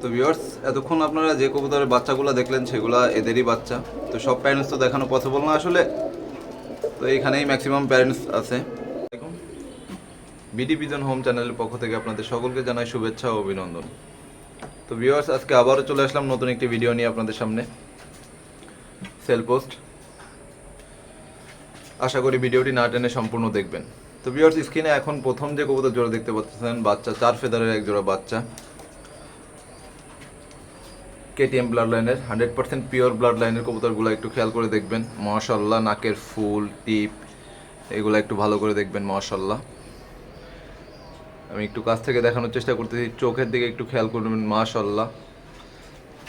তো ভিউয়ার্স এতক্ষণ আপনারা যে কবুতরের বাচ্চাগুলো দেখলেন, সেগুলা এদেরই বাচ্চা। তো সব প্যারেন্টস তো দেখানো পসিবল না আসলে। তো এইখানেই ম্যাক্সিমাম প্যারেন্টস আছে। বিডি বিজন হোম চ্যানেলের পক্ষ থেকে আপনাদের সকলকে জানাই শুভেচ্ছা ও অভিনন্দন। তো ভিউয়ার্স আজকে আবারও চলে আসলাম নতুন একটি ভিডিও নিয়ে আপনাদের সামনে। সেল পোস্ট আশা করি ভিডিওটি না টেনে সম্পূর্ণ দেখবেন। তো ভিউয়ার্স স্ক্রিনে এখন প্রথম যে কবুতর জোড়া দেখতে পাচ্ছেন, বাচ্চা, চার ফেদারের এক জোড়া বাচ্চা। কেটিএম ব্লাড লাইনের হান্ড্রেড পার্সেন্ট পিওর ব্লাড লাইনের কবুতরগুলো একটু খেয়াল করে দেখবেন। মাশাল্লাহ নাকের ফুল, টিপ, এগুলো একটু ভালো করে দেখবেন মাশাল্লাহ আমি একটু কাছ থেকে দেখানোর চেষ্টা করতেছি, চোখের দিকে একটু খেয়াল করবেন মাশাল্লাহ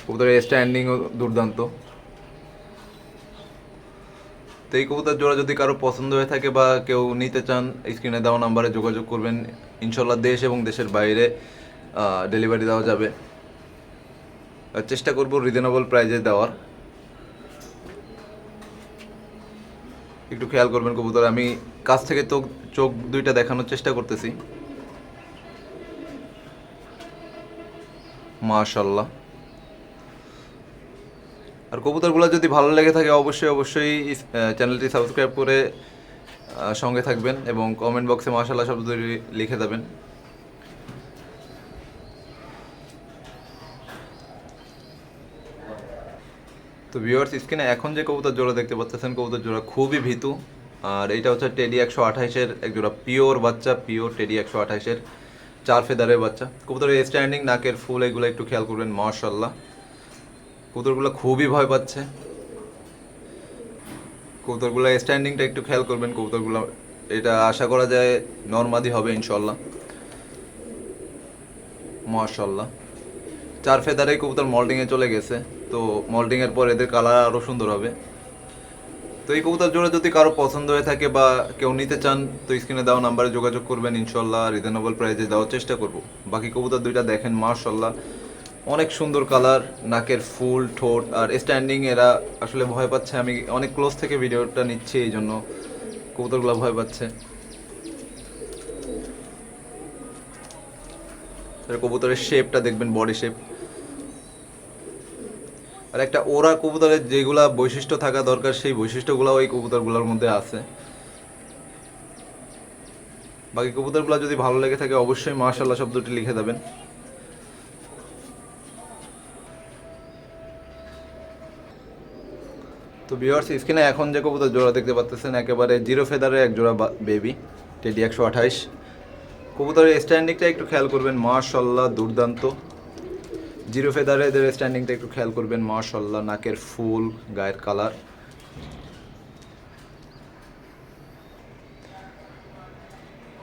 কবুতরের স্ট্যান্ডিংও দুর্দান্ত। তো এই কবুতর জোড়া যদি কারও পছন্দ হয়ে থাকে বা কেউ নিতে চান, স্ক্রিনে দেওয়া নাম্বারে যোগাযোগ করবেন। ইনশাল্লাহ দেশ এবং দেশের বাইরে ডেলিভারি দেওয়া যাবে। চেষ্টা করব রিজনেবল প্রাইজে দেওয়ার। একটু খেয়াল করবেন কবুতর, আমি কাছ থেকে চোখ চোখ দুইটা দেখানোর চেষ্টা করতেছি। মাশাল্লাহ আর কবুতরগুলো যদি ভালো লেগে থাকে, অবশ্যই অবশ্যই চ্যানেলটি সাবস্ক্রাইব করে সঙ্গে থাকবেন এবং কমেন্ট বক্সে মাশাল্লাহ শব্দ লিখে দেবেন তো ভিউয়ার্স স্ক্রিনে এখন যে কবুতর জোড়া দেখতে পাচ্ছেন, কবুতর জোড়া খুবই ভীতু। আর এইটা হচ্ছে টেডি একশো আঠাইশের এক জোড়া পিওর বাচ্চা পিওর টেডি একশো আঠাইশের চার ফেদারের বাচ্চা। কবুতরের স্ট্যান্ডিং নাকের ফুল, এগুলো একটু খেয়াল করবেন মাশাল্লাহ কবুতরগুলো খুবই ভয় পাচ্ছে। কবুতরগুলো স্ট্যান্ডিংটা একটু খেয়াল করবেন, কবুতরগুলো, এটা আশা করা যায় নর্মাদি হবে ইনশাল্লাহ মাশাল্লাহ চার ফেদারে কবুতর মল্টিংয়ে চলে গেছে, তো মল্টিংয়ের পর এদের কালার আরও সুন্দর হবে। তো এই কবুতর জোড়া যদি কারও পছন্দ হয়ে থাকে বা কেউ নিতে চান, তো স্ক্রিনে দেওয়া নাম্বারে যোগাযোগ করবেন ইনশাল্লাহ রিজনেবল প্রাইসে দেওয়ার চেষ্টা করব। বাকি কবুতর দুইটা দেখেন মাশাল্লাহ অনেক সুন্দর কালার নাকের ফুল, ঠোঁট, আর স্ট্যান্ডিং এরা আসলে ভয় পাচ্ছে। আমি অনেক ক্লোজ থেকে ভিডিওটা নিচ্ছি এই জন্য কবুতরগুলো ভয় পাচ্ছে। কবুতরের শেপটা দেখবেন বডি শেপ আর একটা ওরা কবুতরের যেগুলা বৈশিষ্ট্য থাকা দরকার, সেই বৈশিষ্ট্যগুলো ওই কবুতরগুলোর মধ্যে আছে। বাকি কবুতরগুলো যদি ভালো লেগে থাকে, অবশ্যই মাশাল্লাহ শব্দটি লিখে দেবেন। তো ভিউয়ার্স স্ক্রিনে এখন যে কবুতর জোড়া দেখতে পাচ্ছেন একেবারে জিরো ফেদারের এক জোড়া বেবি টেডি একশো আঠাইশ। কবুতরের স্ট্যান্ডিংটা একটু খেয়াল করবেন মাশাল্লাহ দুর্দান্ত। জিরো ফেদারে এদের স্ট্যান্ডিংটা একটু খেয়াল করবেন মাশাল্লাহ নাকের ফুল, গায়ের কালার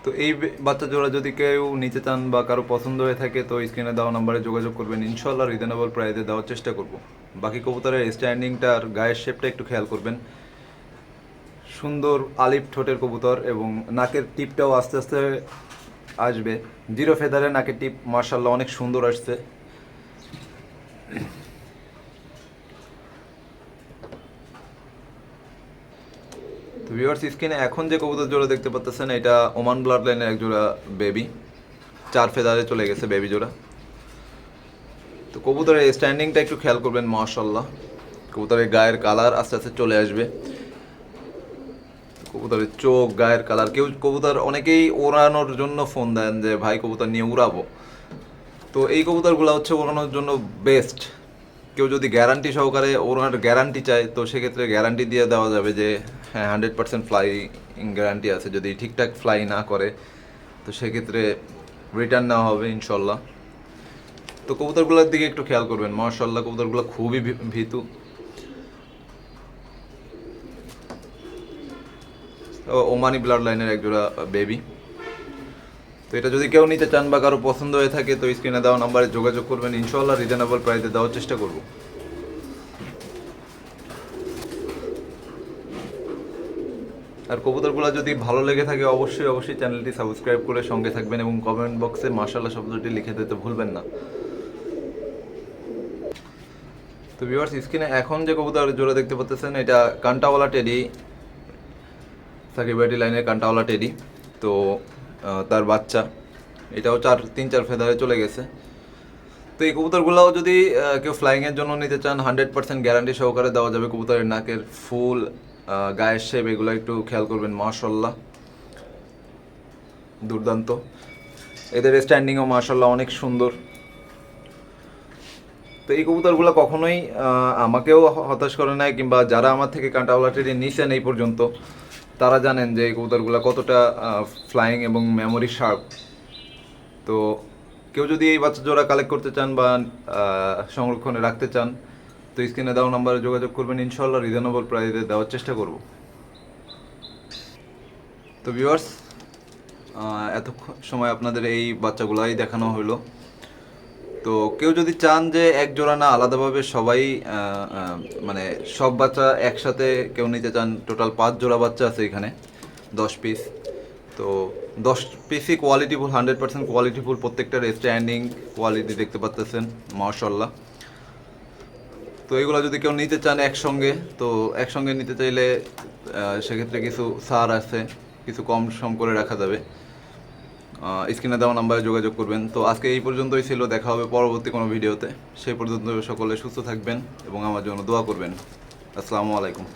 তো এই বাচ্চা জোড়া যদি কেউ নিতে চান বা কারও পছন্দ হয়ে থাকে, তো স্ক্রিনে দেওয়া নাম্বারে যোগাযোগ করবেন। ইনশাল্লাহ রিজনেবল প্রাইসে দেওয়ার চেষ্টা করব। বাকি কবুতরের স্ট্যান্ডিংটা আর গায়ের শেপটা একটু খেয়াল করবেন। সুন্দর আলিপ ঠোঁটের কবুতর এবং নাকের টিপটাও আস্তে আস্তে আসবে। জিরো ফেদারে নাকের টিপ মার্শাল্লাহ অনেক সুন্দর আসছে। তো ভিউয়ার্স স্ক্রিনে এখন যে কবুতর জোড়া দেখতে পাচ্ছেন এটা ওমান ব্লাড লাইনের এক জোড়া বেবি চার ফেদারে চলে গেছে বেবি জোড়া। তো কবুতরের স্ট্যান্ডিংটা একটু খেয়াল করবেন মাশাল্লাহ কবুতরের গায়ের কালার আস্তে আস্তে চলে আসবে। কবুতরের চোখ, গায়ের কালার কেউ কবুতর অনেকেই ওড়ানোর জন্য ফোন দেন যে, ভাই, কবুতর নিয়ে উড়াবো। তো এই কবুতরগুলো হচ্ছে ওড়ানোর জন্য বেস্ট কেউ যদি গ্যারান্টি সহকারে ওনার গ্যারান্টি চায়, তো সেক্ষেত্রে গ্যারান্টি দিয়ে দেওয়া যাবে যে হ্যাঁ হান্ড্রেড পার্সেন্ট ফ্লাই গ্যারান্টি আছে। যদি ঠিকঠাক ফ্লাই না করে, তো সেক্ষেত্রে রিটার্ন নেওয়া হবে ইনশাল্লাহ। তো কবুতরগুলোর দিকে একটু খেয়াল করবেন। মার্শাল্লাহ কবুতরগুলো খুবই ভীতু। ওমানি ব্লাড লাইনের একজোড়া বেবি তো এটা যদি কেউ নিতে চান বা কারও পছন্দ হয়ে থাকে, তো স্ক্রিনে দেওয়া নাম্বারে যোগাযোগ করবেন। ইনশাল্লাহ রিজনেবল প্রাইসে দেওয়ার চেষ্টা করব। আর কবুতরগুলো যদি ভালো লেগে থাকে, অবশ্যই অবশ্যই চ্যানেলটি সাবস্ক্রাইব করে সঙ্গে থাকবেন এবং কমেন্ট বক্সে মার্শাল্লাহ শব্দটি লিখে দিতে ভুলবেন না। তো ভিউয়ার্স স্ক্রিনে এখন যে কবুতর জোড়া দেখতে পাচ্ছেন, এটা কান্টাওয়ালা টেডি সাকিবাটি লাইনের কান্টাওয়ালা টেডি। তো তার বাচ্চা। এটাও চার, তিন, চার ফেদারে চলে গেছে। তো এই কবুতরগুলোও যদি কেউ ফ্লাইংয়ের জন্য নিতে চান হান্ড্রেড পার্সেন্ট গ্যারান্টি সহকারে দেওয়া যাবে কবুতরের নাকের ফুল গায়ের শেপ এগুলো একটু খেয়াল করবেন মাশাল্লাহ দুর্দান্ত। এদের স্ট্যান্ডিংও মাশাল্লাহ অনেক সুন্দর। তো এই কবুতরগুলো কখনোই আমাকেও হতাশ করে নাই, কিংবা যারা আমার থেকে কাঁটাওয়ালা ট্রেনে নিছেন এই পর্যন্ত তারা জানেন যে এই কবুতরগুলো কতটা ফ্লাইং এবং মেমোরি শার্প তো কেউ যদি এই বাচ্চা জোড়া কালেক্ট করতে চান বা সংরক্ষণে রাখতে চান, তো স্ক্রিনে দেওয়া নাম্বারে যোগাযোগ করবেন। ইনশাল্লাহ রিজনেবল প্রাইসে দেওয়ার চেষ্টা করব। তো ভিউয়ার্স এত সময় আপনাদের এই বাচ্চাগুলাই দেখানো হলো। তো কেউ যদি চান যে এক জোড়া না, আলাদাভাবে সবাই মানে সব বাচ্চা একসাথে কেউ নিতে চান টোটাল পাঁচ জোড়া বাচ্চা আছে এখানে, দশ পিস তো দশ পিসই কোয়ালিটিফুল হান্ড্রেড পার্সেন্ট কোয়ালিটিফুল প্রত্যেকটার স্ট্যান্ডিং কোয়ালিটি দেখতে পাচ্তেছেন মার্শাল্লাহ তো এগুলো যদি কেউ নিতে চান একসঙ্গে, তো একসঙ্গে নিতে চাইলে সেক্ষেত্রে কিছু সার আছে, কিছু কম সম করে রাখা যাবে। স্ক্রিনে দেওয়া নাম্বারে যোগাযোগ করবেন। তো আজকে এই পর্যন্তই ছিল, দেখা হবে পরবর্তী কোনো ভিডিওতে। সেই পর্যন্ত সকলে সুস্থ থাকবেন এবং আমার জন্য দোয়া করবেন। আসসালামু আলাইকুম।